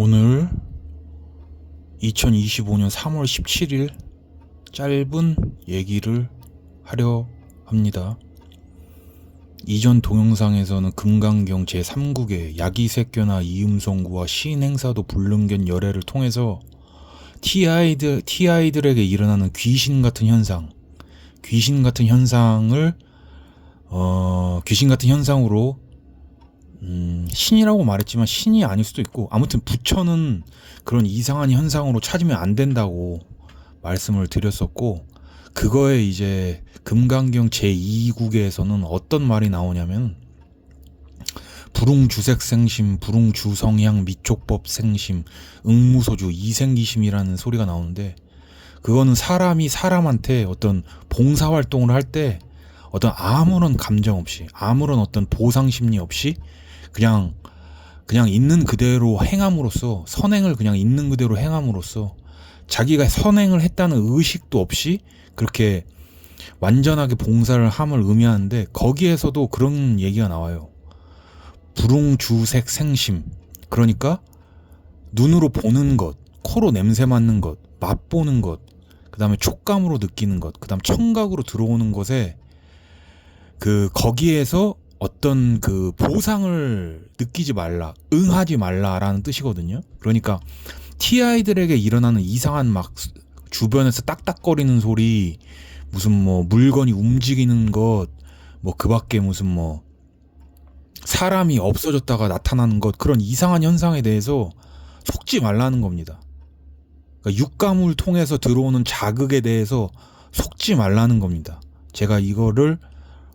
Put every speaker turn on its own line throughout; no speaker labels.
오늘 2025년 3월 17일 짧은 얘기를 하려 합니다. 이전 동영상에서는 금강경 제3국의 야기색교나 이음송구와 시인 행사도 불능견 열애를 통해서 TI들, TI들에게 일어나는 귀신 같은 현상, 귀신 같은 현상을, 어, 귀신 같은 현상으로 음, 신이라고 말했지만 신이 아닐 수도 있고 아무튼 부처는 그런 이상한 현상으로 찾으면 안 된다고 말씀을 드렸었고 그거에 이제 금강경 제2국에서는 어떤 말이 나오냐면 불웅주색 생심, 불웅주성향 미촉법 생심, 응무소주 이생기심이라는 소리가 나오는데 그거는 사람이 사람한테 어떤 봉사활동을 할 때 어떤 아무런 감정 없이 아무런 어떤 보상 심리 없이 그냥 그냥 있는 그대로 행함으로써 선행을 그냥 있는 그대로 행함으로써 자기가 선행을 했다는 의식도 없이 그렇게 완전하게 봉사를 함을 의미하는데 거기에서도 그런 얘기가 나와요. 불웅주색 생심. 그러니까 눈으로 보는 것, 코로 냄새 맡는 것, 맛보는 것, 그 다음에 촉감으로 느끼는 것, 그 다음 청각으로 들어오는 것에 그 거기에서 어떤 그 보상을 느끼지 말라, 응하지 말라라는 뜻이거든요. 그러니까 TI들에게 일어나는 이상한 막 주변에서 딱딱거리는 소리, 무슨 뭐 물건이 움직이는 것, 뭐 그 밖에 무슨 뭐 사람이 없어졌다가 나타나는 것, 그런 이상한 현상에 대해서 속지 말라는 겁니다. 그러니까 육감을 통해서 들어오는 자극에 대해서 속지 말라는 겁니다. 제가 이거를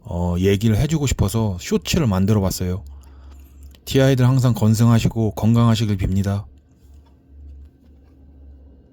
어, 얘기를 해주고 싶어서 쇼츠를 만들어 봤어요. TI들 항상 건승하시고 건강하시길 빕니다.